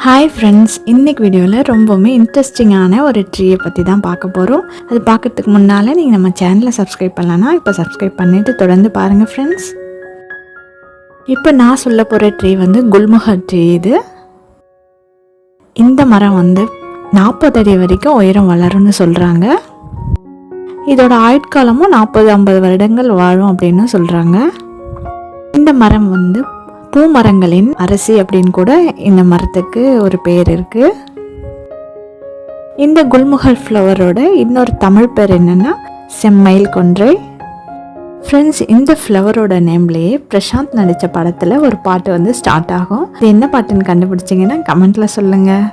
Hi friends இன்றைக்கு வீடியோவில் ரொம்பவுமே இன்ட்ரெஸ்டிங்கான ஒரு ட்ரீயை பற்றி தான் பார்க்க போகிறோம் அது பார்க்கறதுக்கு முன்னால் நீங்கள் நம்ம சேனலை சப்ஸ்கிரைப் பண்ணலன்னா இப்போ சப்ஸ்கிரைப் பண்ணிவிட்டு தொடர்ந்து பாருங்கள் ஃப்ரெண்ட்ஸ் இப்போ நான் சொல்ல போகிற ட்ரீ வந்து குல்முகர் ட்ரீ இது. இந்த மரம் வந்து நாற்பது அடி வரைக்கும் உயரம் வளரும்னு சொல்கிறாங்க இதோட ஆயுட்காலமும் நாற்பது ஐம்பது வருடங்கள் வாழும் அப்படின்னு சொல்கிறாங்க இந்த மரம் வந்து பூமரங்களின் அரசி அப்படின்னு கூட இந்த மரத்துக்கு ஒரு பேர் இருக்கு. இந்த குல்முகல் ஃப்ளவரோட இன்னொரு தமிழ் பேர் என்னன்னா செம்மயில் கொன்றை. ஃப்ரெண்ட்ஸ் இந்த ஃப்ளவரோட நேம்லேயே பிரசாந்த் நடித்த படத்தில் ஒரு பாட்டு வந்து ஸ்டார்ட் ஆகும். இது என்ன பாட்டுன்னு கண்டுபிடிச்சிங்கன்னா கமெண்ட்டில் சொல்லுங்கள்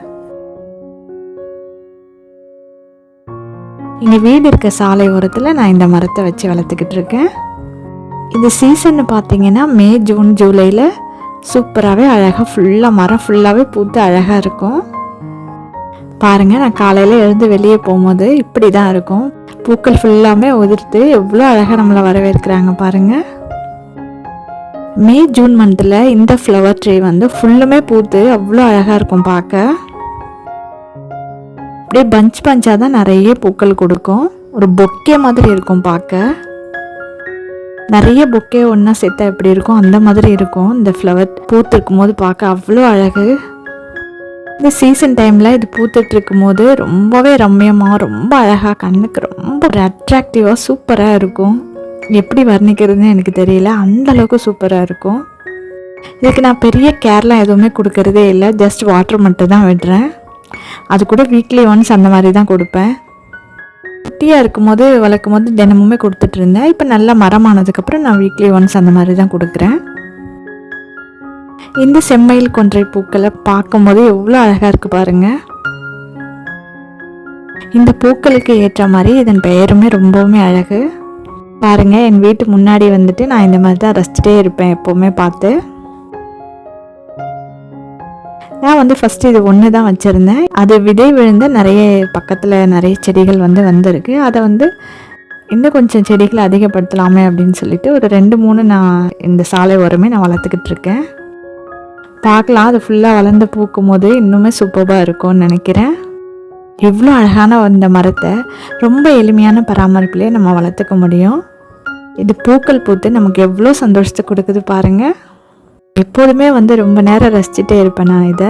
எங்கள் வீடு இருக்க சாலை ஓரத்தில் நான் இந்த மரத்தை வச்சு வளர்த்துக்கிட்டு இருக்கேன். இது சீசன் பார்த்தீங்கன்னா மே ஜூன் ஜூலையில் சூப்பராகவே அழகாக ஃபுல்லாக மரம் ஃபுல்லாகவே பூத்து அழகாக இருக்கும். பாருங்கள் நான் காலையில் எழுந்து வெளியே போகும்போது இப்படி தான் இருக்கும். பூக்கள் ஃபுல்லாமே உதிர்த்து எவ்வளோ அழகாக நம்மளை வரவேற்கிறாங்க பாருங்கள் மே ஜூன் மந்தில் இந்த ஃப்ளவர் ட்ரீ வந்து ஃபுல்லுமே பூத்து அவ்வளோ அழகாக இருக்கும் பார்க்க. அப்படியே பஞ்ச் பஞ்சாக தான் நிறைய பூக்கள் கொடுக்கும். ஒரு பொக்கே மாதிரி இருக்கும் பார்க்க. நிறைய பொக்கே ஒன்றா சேர்த்தா எப்படி இருக்கும்? அந்த மாதிரி இருக்கும். இந்த ஃப்ளவர் பூத்திருக்கும் போது பார்க்க அவ்வளோ அழகு. இந்த சீசன் டைமில் இது பூத்துட்டு இருக்கும் போது ரொம்பவே ரம்மியமாக ரொம்ப அழகாக கண்ணுக்கு ரொம்ப ஒரு அட்ராக்டிவாக சூப்பராக இருக்கும். எப்படி வர்ணிக்கிறதுன்னு எனக்கு தெரியல. அந்த அளவுக்கு சூப்பராக இருக்கும். இதுக்கு நான் பெரிய கேர்லாம் எதுவுமே கொடுக்கறதே இல்லை. ஜஸ்ட் வாட்டர் மட்டும் தான் விடுறேன். அது கூட வீக்லி ஒன்ஸ் அந்த மாதிரி தான் கொடுப்பேன். குட்டியாக இருக்கும்போது வளர்க்கும் போது தினமுமே கொடுத்துட்டு இருந்தேன் இப்போ நல்லா மரமானதுக்கப்புறம் நான் வீக்லி ஒன்ஸ் அந்த மாதிரி தான் கொடுக்குறேன். இந்த செம்மையில் கொன்றை பூக்களை பார்க்கும்போது எவ்வளோ அழகாக இருக்குது பாருங்கள் இந்த பூக்களுக்கு ஏற்ற மாதிரி இதன் பெயருமே ரொம்பவுமே அழகு. பாருங்கள் என் வீட்டு முன்னாடி வந்துட்டு நான் இந்த மாதிரி தான் ரசிச்சிட்டே இருப்பேன் எப்போவுமே பார்த்து. நான் வந்து ஃபஸ்ட்டு இது ஒன்று தான் வச்சுருந்தேன். அது விதை விழுந்த நிறைய பக்கத்தில் நிறைய செடிகள் வந்து வந்திருக்கு. அதை வந்து இன்னும் கொஞ்சம் செடிகளை அதிகப்படுத்தலாமே அப்படின்னு சொல்லிட்டு ஒரு ரெண்டு மூணு நான் இந்த சாலை ஓரமே நான் வளர்த்துக்கிட்டு இருக்கேன். பார்க்கலாம். அது ஃபுல்லாக வளர்ந்து பூக்கும் போது இன்னுமே சூப்பராக இருக்கும்னு நினைக்கிறேன். இவ்வளோ அழகான இந்த மரத்தை ரொம்ப எளிமையான பராமரிப்புலேயே நம்ம வளர்த்துக்க முடியும். இது பூக்கள் பூத்து நமக்கு எவ்வளோ சந்தோஷத்தை கொடுக்குது பாருங்கள் எப்போதுமே வந்து ரொம்ப நேரம் ரசிச்சுட்டே இருப்பேன் நான் இதை.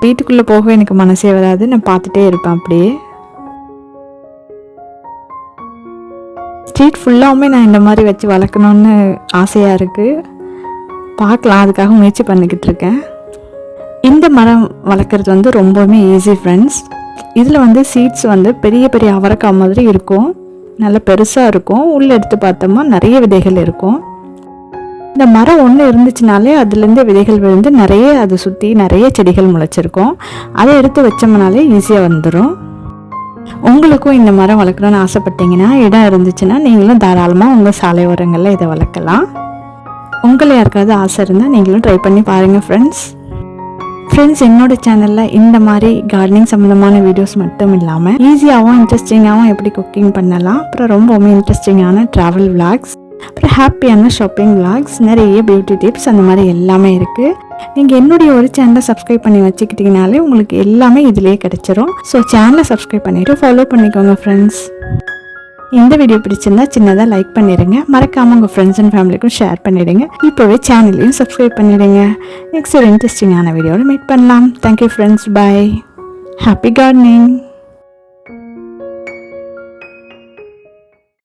வீட்டுக்குள்ளே போக எனக்கு மனசே வராது. நான் பார்த்துட்டே இருப்பேன் அப்படியே. ஸ்ட்ரீட் ஃபுல்லாகவுமே நான் இந்த மாதிரி வச்சு வளர்க்கணுன்னு ஆசையாக இருக்குது பார்க்கலாம். அதுக்காக முயற்சி பண்ணிக்கிட்டு இருக்கேன். இந்த மரம் வளர்க்குறது வந்து ரொம்பவுமே ஈஸி ஃப்ரெண்ட்ஸ் இதில் வந்து சீட்ஸ் வந்து பெரிய பெரிய அவரக்காய் மாதிரி இருக்கும். நல்லா பெருசாக இருக்கும். உள்ளே எடுத்து பார்த்தோம்னா நிறைய விதைகள் இருக்கும். இந்த மரம் ஒன்று இருந்துச்சுனாலே அதுலேருந்து விதைகள் விழுந்து நிறைய அதை சுற்றி நிறைய செடிகள் முளைச்சிருக்கும். அதை எடுத்து வச்சோம்னாலே ஈஸியாக வந்துடும் உங்களுக்கும் இந்த மரம் வளர்க்கணும்னு ஆசைப்பட்டீங்கன்னா இடம் இருந்துச்சுன்னா நீங்களும் தாராளமாக உங்கள் சாலை ஓரங்களில் இதை வளர்க்கலாம். உங்களை யாருக்காவது ஆசை இருந்தால் நீங்களும் ட்ரை பண்ணி பாருங்கள் ஃப்ரெண்ட்ஸ் ஃப்ரெண்ட்ஸ் என்னோட சேனலில் இந்த மாதிரி கார்டனிங் சம்மந்தமான வீடியோஸ் மட்டும் இல்லாமல் ஈஸியாகவும் இன்ட்ரெஸ்டிங்காகவும் எப்படி குக்கிங் பண்ணலாம் அப்புறம் ரொம்பவுமே இன்ட்ரெஸ்டிங்கான ட்ராவல் விளாக்ஸ் அப்புறம் ஹாப்பியான ஷாப்பிங் விளாக்ஸ் நிறைய பியூட்டி டிப்ஸ் அந்த மாதிரி எல்லாமே இருக்குது நீங்கள் என்னுடைய ஒரு சேனலை சப்ஸ்கிரைப் பண்ணி வச்சுக்கிட்டிங்கனாலே உங்களுக்கு எல்லாமே இதிலேயே கிடச்சிரும். ஸோ சேனலை சப்ஸ்கிரைப் பண்ணிவிட்டு ஃபாலோ பண்ணிக்கோங்க ஃப்ரெண்ட்ஸ் இந்த வீடியோ பிடிச்சிருந்தா சின்னதாக லைக் பண்ணிடுங்க. மறக்காமல் உங்கள் ஃப்ரெண்ட்ஸ் அண்ட் ஃபேமிலிக்கும் ஷேர் பண்ணிடுங்க. இப்போவே சேனலையும் சப்ஸ்கிரைப் பண்ணிடுங்க. நெக்ஸ்ட் ஒரு இன்ட்ரெஸ்டிங்கான வீடியோவில் மீட் பண்ணலாம். Thank you friends bye happy gardening